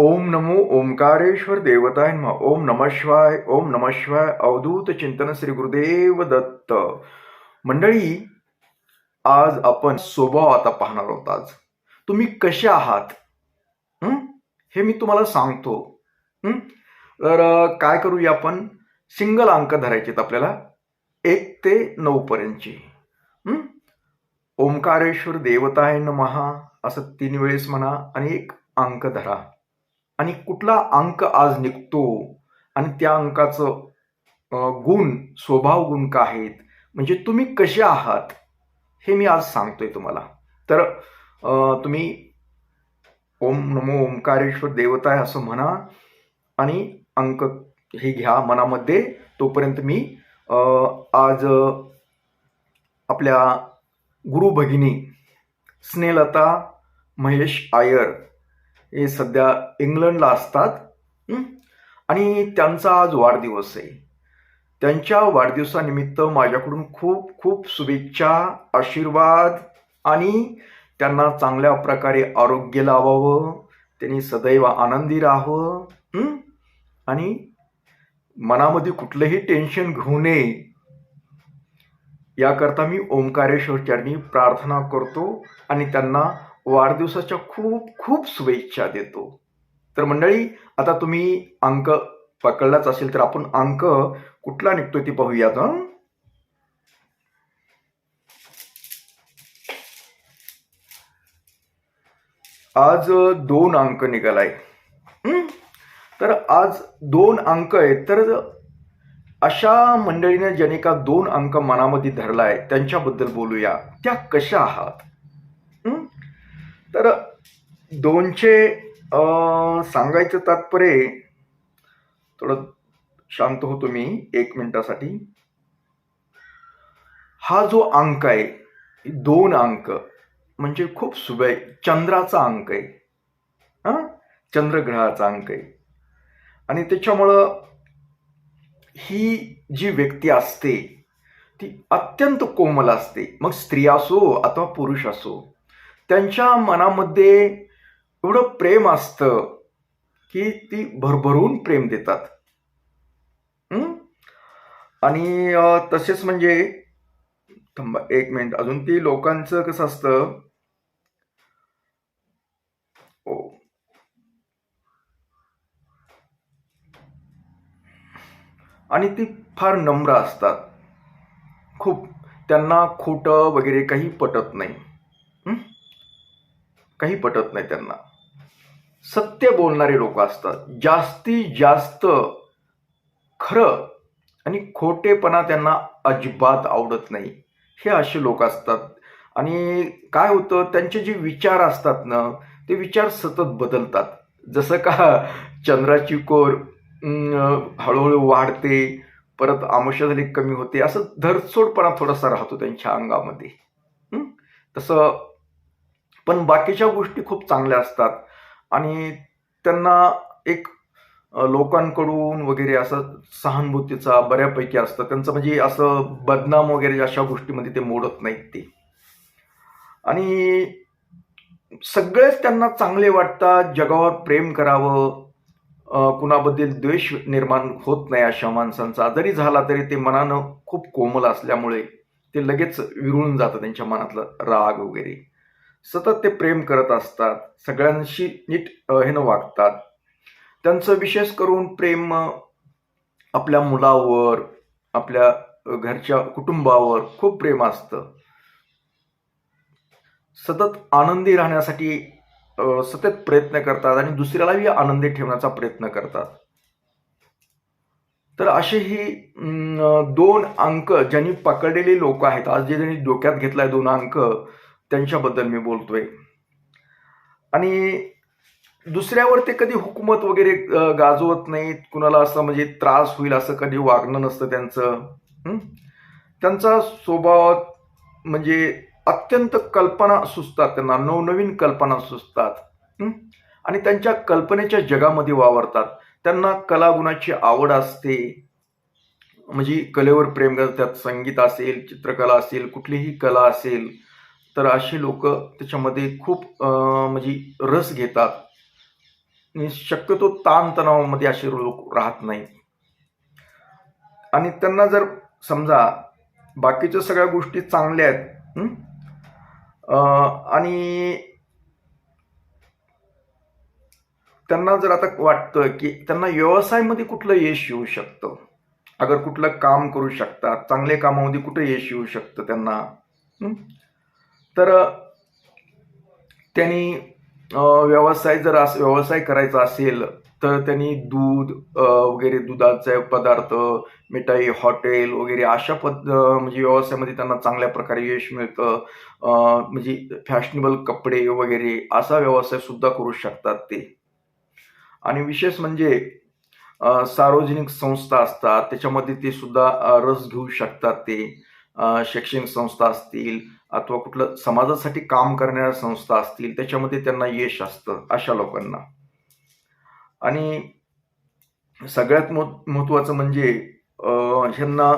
ओम नमो ओंकारेश्वर देवताय नमः ओम नमः शिवाय ओम नमः शिवाय अवधूत चिंतन श्री गुरुदेव दत्त। मंडळी आज आपण स्वभाव आता पाहणार आहोत आज. तुम्ही कसे आहात? हे? मी तुम्हाला सांगतो. तर काय करूया आपण? सिंगल अंक धरायचे आहेत आपल्याला. एक ते नऊ पर्यंतचे. ओंकारेश्वर देवताय नमहा असं तीन वेळेस म्हणा आणि एक अंक धरा. आणि कुठला अंक आज निघतो? आणि त्या अंकाचं गुण स्वभाव गुण का आहेत? म्हणजे तुम्ही कसे आहात? हे मी आज सांगतोय तुम्हाला. तर तुम्ही ओम नमो ओंकारेश्वर देवताय असं म्हणा आणि अंक हे घ्या मनामध्ये. तोपर्यंत मी आज आपल्या गुरु भगिनी स्नेहलता महेश आयर हे सध्या इंग्लंडला असतात आणि त्यांचा आज वाढदिवस आहे. त्यांच्या वाढदिवसानिमित्त माझ्याकडून खूप खूप शुभेच्छा आशीर्वाद आणि त्यांना चांगल्या प्रकारे आरोग्य लावावं त्यांनी सदैव आनंदी राहावं आणि मनामध्ये कुठलंही टेन्शन घेऊ नये. याकरता मी ओंकारेश्वर चरणी प्रार्थना करतो आणि त्यांना वाढदिवसाच्या खूप खूप शुभेच्छा देतो. तर मंडळी आता तुम्ही अंक पकडलाच असेल तर आपण अंक कुठला निघतोय ते पाहूयात आज दोन अंक निघालाय. तर आज दोन अंक आहेत तर अशा मंडळीने ज्याने का दोन अंक मनामध्ये धरलाय त्यांच्याबद्दल बोलूया. त्या कशा आहात? तर दोनचे सांगायचं तात्पर्य थोडं शांत होतो मी एक मिनिटासाठी. हा जो अंक आहे दोन अंक म्हणजे खूप शुभ आहे. चंद्राचा अंक आहे. हा? चंद्रग्रहाचा अंक आहे. आणि त्याच्यामुळं ही जी व्यक्ती असते ती अत्यंत कोमल असते. मग स्त्री असो अथवा पुरुष असो त्यांच्या मनामध्ये एवढं प्रेम असतं की ती भरभरून प्रेम देतात. आणि तसेच म्हणजे थांबा एक मिनिट. अजून ती लोकांचं कसं असतं? आणि ती फार नम्र असतात. खूप. त्यांना खोटं वगैरे काही पटत नाही. काही पटत नाही त्यांना. सत्य बोलणारे लोक असतात. जास्तीत जास्त खरं आणि खोटेपणा त्यांना अजिबात आवडत नाही. हे असे लोक असतात. आणि काय होतं त्यांचे जे विचार असतात ना ते विचार सतत बदलतात. जसं का चंद्राची कोर हळूहळू वाढते परत आमुष्य झाली कमी होते असं धरसोडपणा थोडासा राहतो त्यांच्या अंगामध्ये. तसं पण बाकीच्या गोष्टी खूप चांगल्या असतात. आणि त्यांना एक लोकांकडून वगैरे असं सहानुभूतीचा बऱ्यापैकी असतं. त्यांचं म्हणजे असं बदनाम वगैरे अशा गोष्टीमध्ये ते मोडत नाहीत ते. आणि सगळेच त्यांना चांगले वाटतात जगावर प्रेम करावं कुणाबद्दल द्वेष निर्माण होत नाही अशा माणसांचा. जरी झाला तरी ते मनानं खूप कोमल असल्यामुळे ते लगेच विरळून जातं त्यांच्या मनातलं राग वगैरे. सतत ते प्रेम करत असतात. सगळ्यांशी नीट हेनं वागतात. त्यांचं विशेष करून प्रेम आपल्या मुलावर आपल्या घरच्या कुटुंबावर खूप प्रेम असतं. सतत आनंदी राहण्यासाठी सतत प्रयत्न करतात आणि दुसऱ्यालाही आनंदी ठेवण्याचा प्रयत्न करतात. तर असे ही अं, दोन अंक ज्यांनी पकडलेले लोक आहेत आज जे ज्यांनी डोक्यात घेतलाय दोन अंक त्यांच्याबद्दल मी बोलतोय. आणि दुसऱ्यावर ते कधी हुकूमत वगैरे गाजवत नाहीत. कुणाला असं म्हणजे त्रास होईल असं कधी वागणं नसतं त्यांचं. त्यांचा स्वभाव म्हणजे अत्यंत कल्पना सुचतात त्यांना. नवनवीन कल्पना सुचतात. आणि त्यांच्या कल्पनेच्या जगामध्ये वावरतात. त्यांना कलागुणाची आवड असते. म्हणजे कलेवर प्रेम करतात. संगीत असेल चित्रकला असेल कुठलीही कला असेल तर अशी लोक त्याच्यामध्ये खूप म्हणजे रस घेतात. आणि शक्यतो ताणतणावामध्ये असे लोक राहत नाहीत. आणि त्यांना जर समजा बाकीच्या सगळ्या गोष्टी चांगल्या आहेत आणि त्यांना जर आता वाटतं की त्यांना व्यवसायामध्ये कुठलं यश येऊ शकतं? अगर कुठलं काम करू शकतात चांगल्या कामामध्ये कुठं यश येऊ शकतं त्यांना? तर त्यांनी व्यवसाय जर अस व्यवसाय करायचा असेल तर त्यांनी दूध वगैरे दुधाचे पदार्थ मिठाई हॉटेल वगैरे अशा पद म्हणजे व्यवसायामध्ये त्यांना चांगल्या प्रकारे यश मिळतं. म्हणजे फॅशनेबल कपडे वगैरे असा व्यवसाय सुद्धा करू शकतात ते. आणि विशेष म्हणजे सार्वजनिक संस्था असतात त्याच्यामध्ये ते सुद्धा रस घेऊ शकतात ते. शैक्षणिक संस्था असतील अथवा कुठलं समाजासाठी काम करणाऱ्या संस्था असतील त्याच्यामध्ये त्यांना यश असतं अशा लोकांना. आणि सगळ्यात मोठ महत्त्वाचं म्हणजे ह्यांना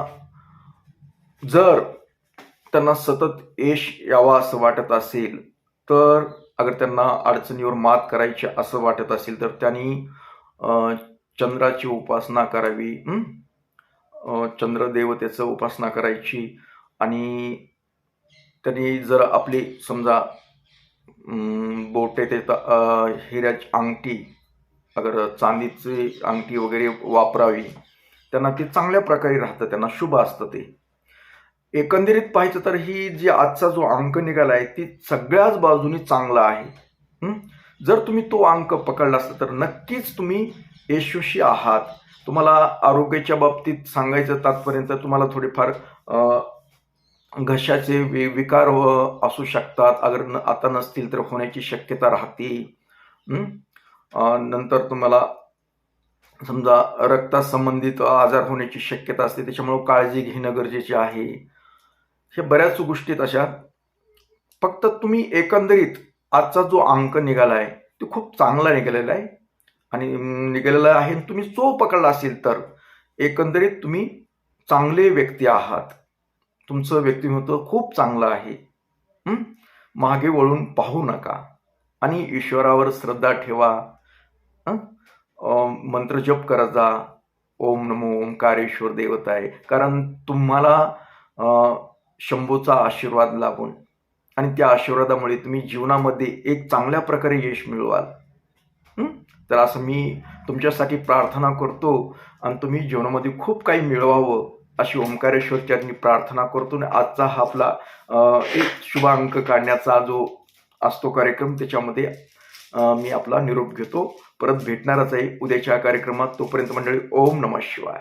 जर त्यांना सतत यश यावा असं वाटत असेल तर अगर त्यांना अडचणीवर मात करायची असं वाटत असेल तर त्यांनी चंद्राची उपासना करावी चंद्रदेवतेचं उपासना करायची आणि त्यांनी जर आपली समजा बोटे ते हिऱ्याची अंगठी अगर चांदीची अंगठी वगैरे वापरावी त्यांना ते चांगल्या प्रकारे राहतं त्यांना शुभ असतं ते. एकंदरीत पाहायचं तर ही जी आजचा जो अंक निघाला आहे ती सगळ्याच बाजूनी चांगला आहे. जर तुम्ही तो अंक पकडला असता तर नक्कीच तुम्ही यशस्वी आहात. तुम्हाला आरोग्याच्या बाबतीत सांगायचं तात्पर्यंत तुम्हाला थोडेफार घशाचे वि विकार व- असू शकतात. अगर न आता नसतील तर होण्याची शक्यता राहते. नंतर तुम्हाला समजा रक्तासंबंधित आजार होण्याची शक्यता असते. त्याच्यामुळे काळजी घेणं गरजेचे आहे. हे बऱ्याच गोष्टी अशा. फक्त तुम्ही एकंदरीत आजचा जो अंक निघाला आहे तो खूप चांगला निघालेला आहे. आणि निघालेला आहे तुम्ही चो पकडला असेल तर एकंदरीत तुम्ही चांगले व्यक्ती आहात. तुमचं व्यक्तिमत्व खूप चांगलं आहे. मागे वळून पाहू नका. आणि ईश्वरावर श्रद्धा ठेवा. मंत्रजप करत जा. ओम नमो ओंकारेश्वर देवताय. कारण तुम्हाला शंभूचा आशीर्वाद लाभून आणि त्या आशीर्वादामुळे तुम्ही जीवनामध्ये एक चांगल्या प्रकारे यश मिळवाल. तर असं मी तुमच्यासाठी प्रार्थना करतो आणि तुम्ही जीवनामध्ये खूप काही मिळवावं. अशी ओंकारेश्वर चरणी प्रार्थना करतो आणि आजचा हा आपला एक शुभ अंक काढण्याचा जो असतो कार्यक्रम त्याच्यामध्ये मी आपला निरोप घेतो. परत भेटणारच आहे उद्याच्या कार्यक्रमात. तोपर्यंत मंडळी ओम नमः शिवाय.